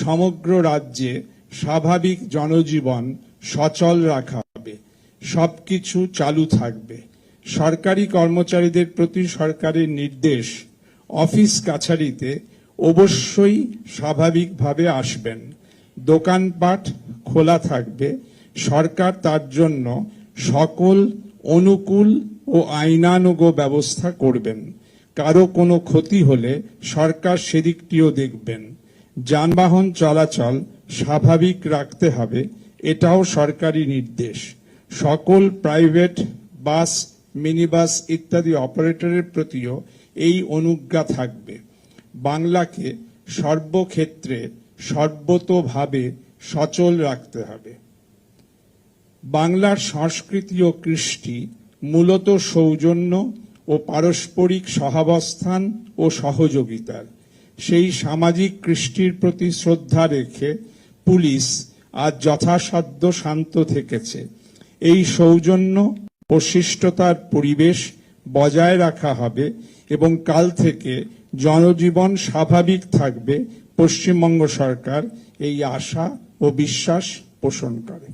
সমগ্র রাজ্যে স্বাভাবিক জনজীবন সচল রাখা হবে। সবকিছু চালু থাকবে। সরকারি কর্মচারীদের প্রতি সরকারের নির্দেশ অফিস কাছারিতে অবশ্যই স্বাভাবিকভাবে আসবেন। দোকানপাট খোলা থাকবে। সরকার তার জন্য সকল অনুকূল ও আইনানুগ ব্যবস্থা করবেন। কারও কোনো ক্ষতি হলে সরকার সেদিকটিও দেখবেন। যানবাহন চলাচল স্বাভাবিক রাখতে হবে, এটাও সরকারি নির্দেশ। সকল প্রাইভেট বাস, মিনিবাস ইত্যাদি অপারেটরের প্রতিও এই অনুজ্ঞা থাকবে। বাংলাকে সর্বক্ষেত্রে সর্বতোভাবে সচল রাখতে হবে। বাংলার সংস্কৃতি ও কৃষ্টি মূলত সৌজন্য ও পারস্পরিক সহাবস্থান ও সহযোগিতার। সেই সামাজিক কৃষ্টির প্রতি শ্রদ্ধা রেখে পুলিশ আজ যথাসাধ্য শান্ত থেকেছে। এই সৌজন্য ও শিষ্টতার পরিবেশ বজায় রাখা হবে এবং কাল থেকে জনজীবন স্বাভাবিক থাকবে পশ্চিমবঙ্গ সরকার এই আশা ও বিশ্বাস পোষণ করে।